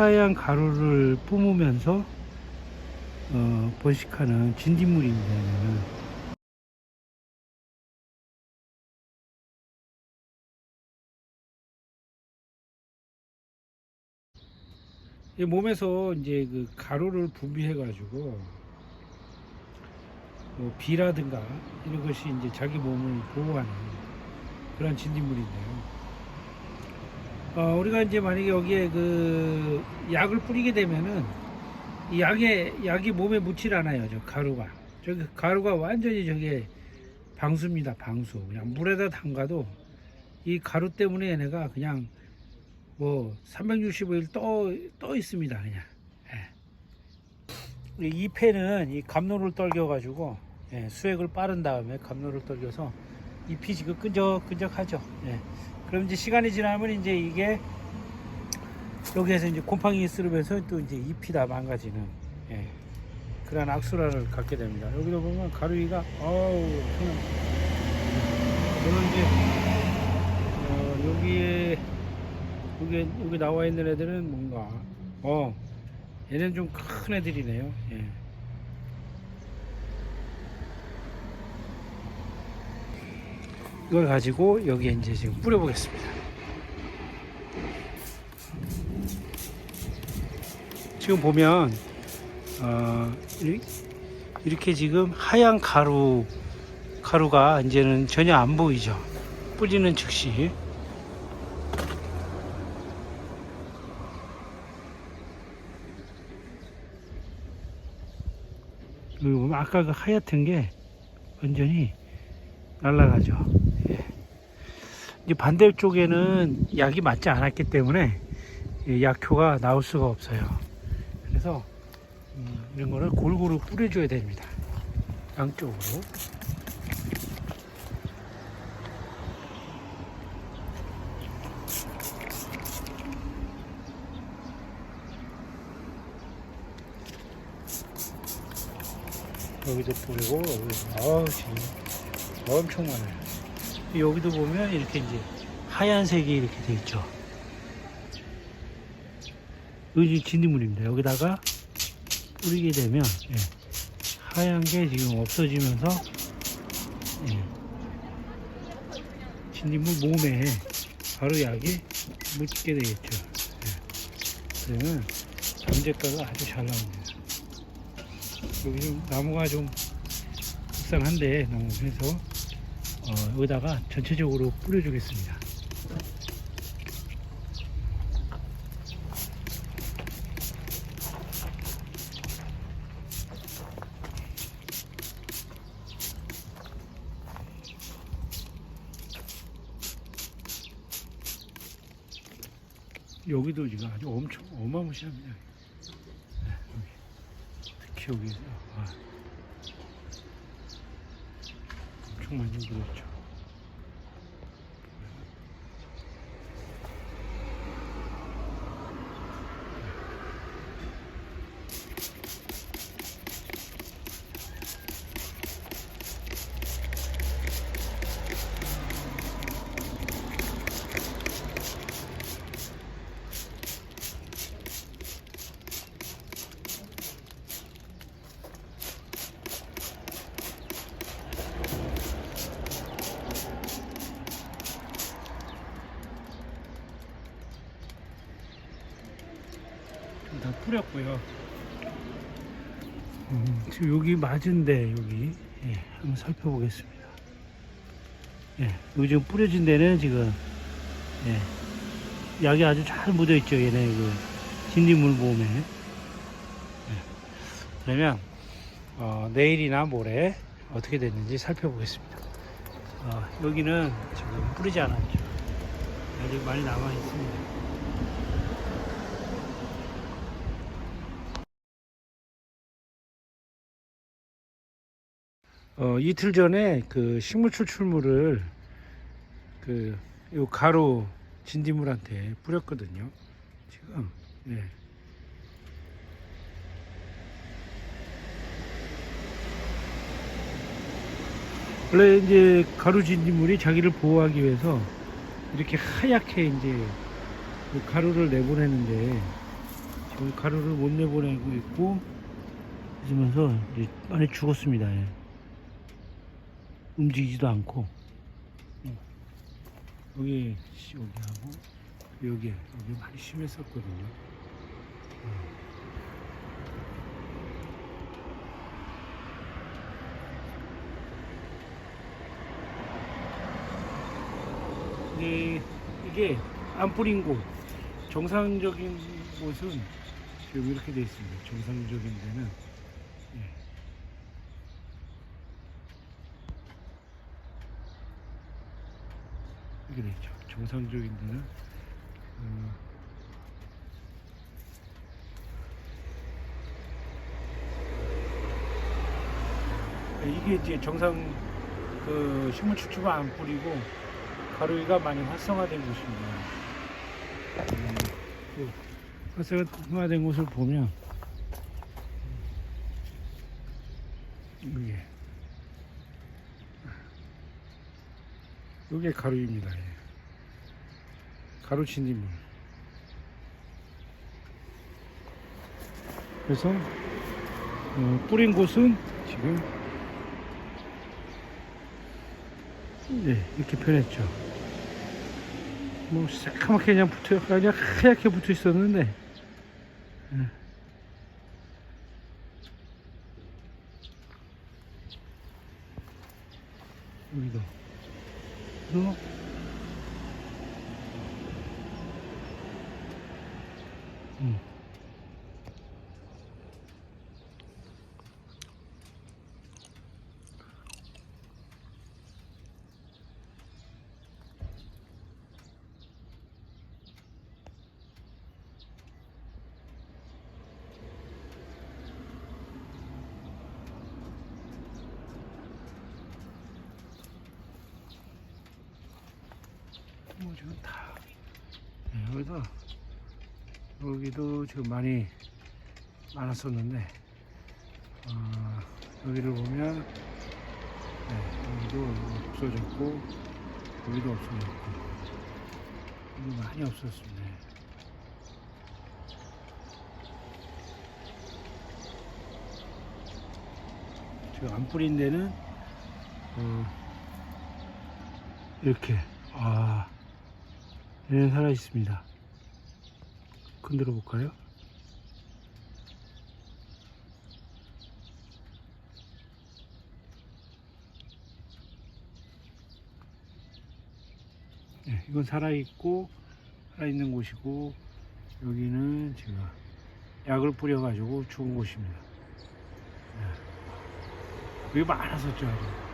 하얀 가루를 뿜으면서 어, 번식하는 진딧물입니다. 얘는. 이 몸에서 이제 그 가루를 분비해 가지고 뭐 비라든가 이런 것이 이제 자기 몸을 보호하는 그런 진딧물인데요. 어, 우리가 이제 만약에 여기에 그 약을 뿌리게 되면은 이 약에 약이 몸에 묻질 않아요. 저 가루가 저기 가루가 완전히 저게 방수입니다. 방수 그냥 물에다 담가도 이 가루 때문에 얘네가 그냥 뭐 365일 떠, 떠 있습니다 그냥 예. 이 잎에는 이 감로를 떨겨 가지고 예, 수액을 빠른 다음에 감로를 떨겨서 잎이 지금 끈적끈적하죠 예. 그럼 이제 시간이 지나면 이제 이게 여기에서 이제 곰팡이 쓰르면서 또 이제 잎이 다 망가지는 예. 그런 악순환을 갖게 됩니다 여기도 보면 가루이가 어우 그냥 저는 이제 어, 여기에 여기 여기 나와 있는 애들은 뭔가 어 얘는 좀 큰 애들이네요. 예. 이걸 가지고 여기에 이제 지금 뿌려보겠습니다. 지금 보면 어, 이- 이렇게 지금 하얀 가루 가루가 이제는 전혀 안 보이죠. 뿌리는 즉시 보면 아까 그 하얗던 게 완전히 날아가죠. 반대쪽에는 약이 맞지 않았기 때문에 이 약효가 나올 수가 없어요. 그래서 음, 이런 거를 골고루 뿌려줘야 됩니다. 양쪽으로. 여기도 뿌리고 여기 아우 지금 엄청 많아요. 여기도 보면 이렇게 이제 하얀색이 이렇게 돼 있죠. 여기 진딧물입니다. 여기다가 뿌리게 되면 예, 하얀 게 지금 없어지면서 예, 진딧물 몸에 바로 약이 묻게 되겠죠. 예. 그러면 잠재가가 아주 잘 나옵니다. 여기 좀 나무가 좀 불쌍한데 너무 해서 어, 여기다가 전체적으로 뿌려주겠습니다. 여기도 지금 아주 엄청 어마무시합니다. 네. 특히 여기 아, 엄청 많 뿌렸고요. 음, 지금 여기 맞은데 여기 예, 한번 살펴보겠습니다. 예, 여기 지금 뿌려진 데는 지금 예, 약이 아주 잘 묻어 있죠. 얘네 그 진딧물 몸에. 예, 그러면 어, 내일이나 모레 어떻게 됐는지 살펴보겠습니다. 어, 여기는 지금 뿌리지 않았죠. 아직 많이 남아 있습니다. 어, 이틀 전에 그 식물 추출물을 그 요 가루 진딧물한테 뿌렸거든요. 지금 예. 원래 이제 가루 진딧물이 자기를 보호하기 위해서 이렇게 하얗게 이제 그 가루를 내보내는데 거의 가루를 못 내보내고 있고 그러면서 많이 죽었습니다. 예. 움직이지도 않고 어. 여기 씨, 여기 하고 여기 여기 많이 심했었거든요. 어. 네, 이게 안 뿌린 곳 정상적인 곳은 지금 이렇게 되어 있습니다. 정상적인 데는 있죠. 정상적인 데는 어, 이게 이제 정상 그 식물 추출만 안 뿌리고 가루가 많이 활성화된 곳입니다. 음, 그 활성화된 곳을 보면 이게 이게 가루입니다. 예. 가루 진입물. 그래서 어, 뿌린 곳은 지금 네, 이렇게 변했죠. 뭐 새카맣게 그냥 붙어 그냥 하얗게 붙어 있었는데 예. 여기도 그래 뭐 지금 다 네, 여기도 여기도 지금 많이 많았었는데 어, 여기를 보면 네, 여기도 없어졌고 여기도 없어졌고 여기 많이 없었습니다. 지금 안 뿌린 데는 어, 이렇게 아 얘는 살아 있습니다. 흔들어 볼까요? 네, 이건 살아 있고 살아 있는 곳이고 여기는 제가 약을 뿌려 가지고 죽은 곳입니다. 네. 여기 많았었죠. 아주.